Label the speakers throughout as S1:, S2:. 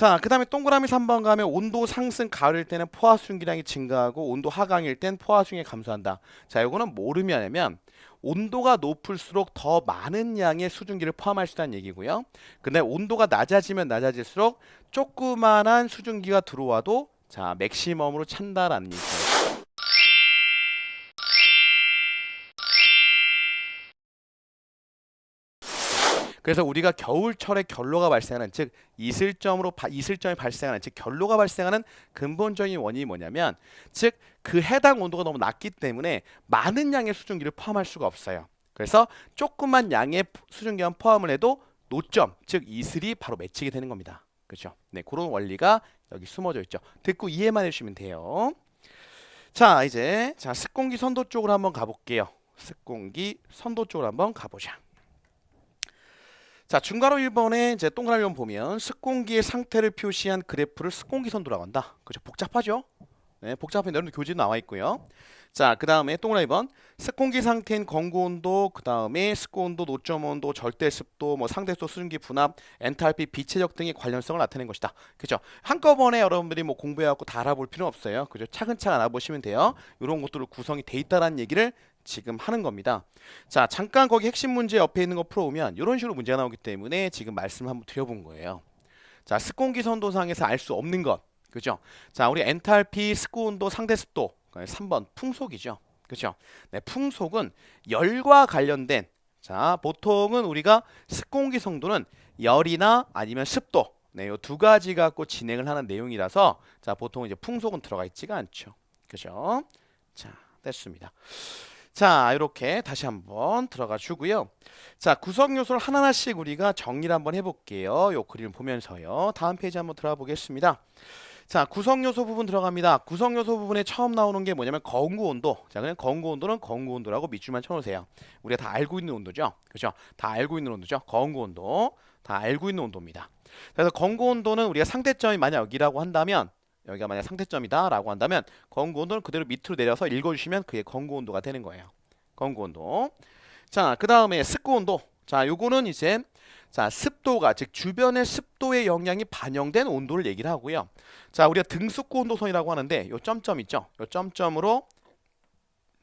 S1: 자, 그 다음에 동그라미 3번 가면 온도 상승 가을일 때는 포화 수증기량이 증가하고 온도 하강일 땐 포화 수증이 감소한다. 자, 이거는 의미하냐면 온도가 높을수록 더 많은 양의 수증기를 포함할 수 있다는 얘기고요. 근데 온도가 낮아지면 낮아질수록 조그만한 수증기가 들어와도 자, 맥시멈으로 찬다라는 얘기예요. 그래서 우리가 겨울철에 결로가 발생하는 즉 이슬점으로 바- 이슬점이 발생하는 즉 결로가 발생하는 근본적인 원인이 뭐냐면 즉 그 해당 온도가 너무 낮기 때문에 많은 양의 수증기를 포함할 수가 없어요. 그래서 조그만 양의 수증기만 포함을 해도 노점 즉 이슬이 바로 맺히게 되는 겁니다. 그렇죠? 네, 그런 원리가 여기 숨어져 있죠. 듣고 이해만 해주시면 돼요. 자, 이제 자 습공기 선도 쪽으로 한번 가볼게요. 습공기 선도 쪽으로 한번 가보자. 자, 중괄호 1번에 이제 동그라미 번 보면 습공기의 상태를 표시한 그래프를 습공기 선도라고 한다. 그죠? 복잡하죠? 네, 복잡한 여러분 교재 나와 있고요. 자, 그 다음에 동그라미 번 습공기 상태인 건고 온도, 그 다음에 습고 온도, 노점 온도, 절대 습도, 뭐 상대 습도, 수증기 분압, 엔탈피, 비체적 등의 관련성을 나타낸 것이다. 그죠? 한꺼번에 여러분들이 뭐 공부해갖고 다 알아볼 필요는 없어요. 그죠? 차근차근 알아보시면 돼요. 이런 것들을 구성이 돼 있다라는 얘기를 지금 하는 겁니다. 자, 잠깐 거기 핵심 문제 옆에 있는 거 풀어오면 이런 식으로 문제가 나오기 때문에 지금 말씀을 한번 드려본 거예요. 자, 습공기 선도상에서 알 수 없는 것. 그죠? 자, 우리 엔탈피, 습고 온도, 상대 습도. 3번 풍속이죠. 그죠? 네, 풍속은 열과 관련된 자, 보통은 우리가 습공기 성도는 열이나 아니면 습도. 네, 요두 가지 갖고 진행을 하는 내용이라서 자, 보통 이제 풍속은 들어가 있지가 않죠. 그죠? 자, 됐습니다. 자, 이렇게 다시 한번 들어가 주고요. 자, 구성 요소를 하나하나씩 우리가 정리를 한번 해볼게요. 요 그림을 보면서요. 다음 페이지 한번 들어가 보겠습니다. 자, 구성 요소 부분 들어갑니다. 구성 요소 부분에 처음 나오는 게 뭐냐면 건구 온도. 자, 그냥 건구 온도는 건구 온도라고 밑줄만 쳐놓으세요. 우리가 다 알고 있는 온도죠. 그죠? 다 알고 있는 온도죠. 건구 온도. 다 알고 있는 온도입니다. 그래서 건구 온도는 우리가 상대점이 만약 여기라고 한다면 여기가 만약 상대점이다 라고 한다면 건구 온도는 그대로 밑으로 내려서 읽어주시면 그게 건구 온도가 되는 거예요. 건구 온도. 자, 그 다음에 습고 온도. 자, 요거는 이제 자 습도가 즉 주변의 습도의 영향이 반영된 온도를 얘기를 하고요. 자, 우리가 등습고 온도선이라고 하는데 요 점점 있죠. 요 점점으로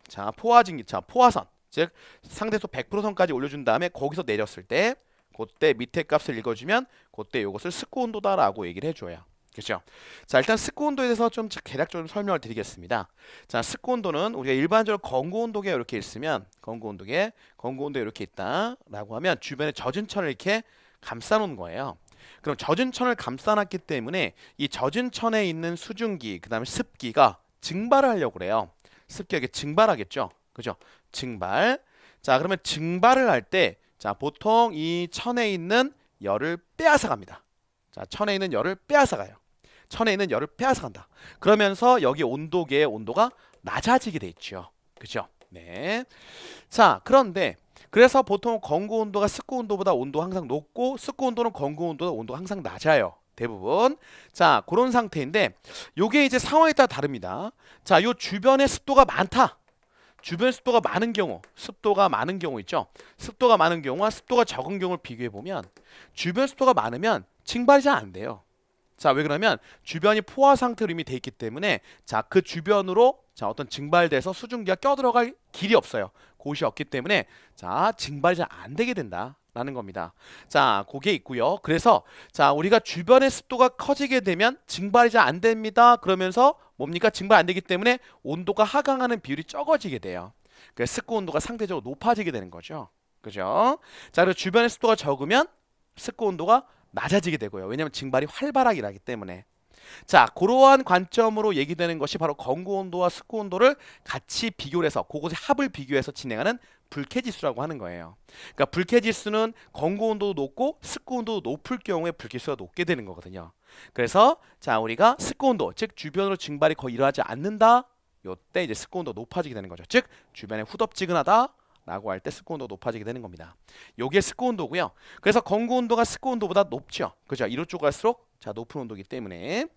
S1: 자 포화진 자 포화선 즉 상대수 100%선까지 올려준 다음에 거기서 내렸을 때 그때 밑에 값을 읽어주면 그때 요것을 습고 온도다라고 얘기를 해줘요. 그렇죠? 자 일단 습고 온도에 대해서 좀 개략적으로 설명을 드리겠습니다. 자 습고 온도는 우리가 일반적으로 건고 온도계 이렇게 있으면 건고 온도계 건고 온도 이렇게 있다라고 하면 주변에 젖은 천을 이렇게 감싸 놓은 거예요. 그럼 젖은 천을 감싸놨기 때문에 이 젖은 천에 있는 수증기 그 다음에 습기가 증발을 하려고 그래요. 습기가 증발하겠죠. 그죠? 증발. 자 그러면 증발을 할 때 자 보통 이 천에 있는 열을 빼앗아 갑니다. 자 천에 있는 열을 빼앗아 가요. 천에 있는 열을 빼앗아 간다. 그러면서 여기 온도계의 온도가 낮아지게 돼 있죠. 그죠? 네. 자, 그런데 그래서 보통 건고 온도가 습고 온도보다 온도 항상 높고 습고 온도는 건고 온도보다 온도가 항상 낮아요. 대부분. 자, 그런 상태인데 요게 이제 상황에 따라 다릅니다. 자, 요 주변에 습도가 많다. 주변 습도가 많은 경우, 습도가 많은 경우 있죠. 습도가 많은 경우와 습도가 적은 경우를 비교해 보면 주변 습도가 많으면 증발이 잘 안 돼요. 자, 왜 그러면 주변이 포화 상태로 이미 돼 있기 때문에 자, 그 주변으로 자, 어떤 증발돼서 수증기가 껴들어갈 길이 없어요. 곳이 없기 때문에 자, 증발이 잘 안 되게 된다 라는 겁니다. 자, 그게 있고요. 그래서 자, 우리가 주변의 습도가 커지게 되면 증발이 잘 안 됩니다. 그러면서 뭡니까? 증발 안 되기 때문에 온도가 하강하는 비율이 적어지게 돼요. 그래서 습고 온도가 상대적으로 높아지게 되는 거죠. 그죠? 자, 그리고 주변의 습도가 적으면 습고 온도가 낮아지게 되고요. 왜냐하면 증발이 활발하게 나기 때문에. 자, 그러한 관점으로 얘기되는 것이 바로 건고 온도와 습고 온도를 같이 비교를 해서 그곳의 합을 비교해서 진행하는 불쾌 지수라고 하는 거예요. 그러니까 불쾌 지수는 건고 온도도 높고 습고 온도도 높을 경우에 불쾌 지수가 높게 되는 거거든요. 그래서 자, 우리가 습고 온도, 즉 주변으로 증발이 거의 일어나지 않는다. 요때 이제 습고 온도가 높아지게 되는 거죠. 즉 주변에 후덥지근하다. 라고 할때 습고 온도가 높아지게 되는 겁니다. 요게 습고 온도고요. 그래서 건고 온도가 습고 온도보다 높죠. 그죠? 이로 쪽 갈수록 자, 높은 온도이기 때문에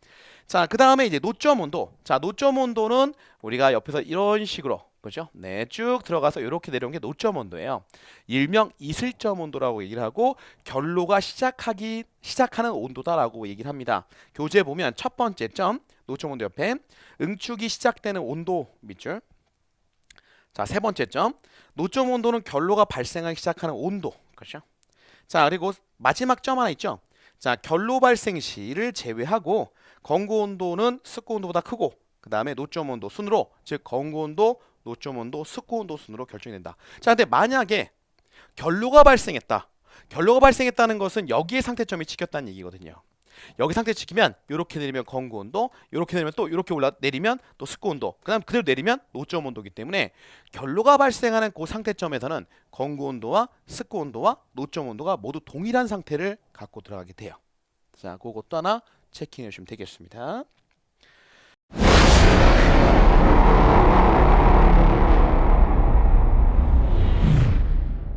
S1: 자, 그 다음에 이제 노점 온도. 자, 노점 온도는 우리가 옆에서 이런 식으로 그죠? 네, 쭉 들어가서 이렇게 내려온 게 노점 온도예요. 일명 이슬점 온도라고 얘기를 하고 결로가 시작하기 시작하는 온도다라고 얘기를 합니다. 교재 보면 첫 번째 점 노점 온도 옆에 응축이 시작되는 온도 밑줄. 자, 세 번째 점 노점 온도는 결로가 발생하기 시작하는 온도. 그렇죠? 자, 그리고 마지막 점 하나 있죠. 자, 결로 발생 시를 제외하고 건고 온도는 습고 온도보다 크고 그다음에 노점 온도 순으로 즉 건고 온도, 노점 온도, 습고 온도 순으로 결정이 된다. 자, 근데 만약에 결로가 발생했다. 결로가 발생했다는 것은 여기에 상태점이 찍혔다는 얘기거든요. 여기 상태 찍히면 이렇게 내리면 건고 온도, 이렇게 내리면 또 이렇게 올라 내리면 또 습고 온도, 그다음 그대로 내리면 노점 온도이기 때문에 결로가 발생하는 그 상태점에서는 건고 온도와 습고 온도와 노점 온도가 모두 동일한 상태를 갖고 들어가게 돼요. 자, 그것도 하나 체킹해 주시면 되겠습니다.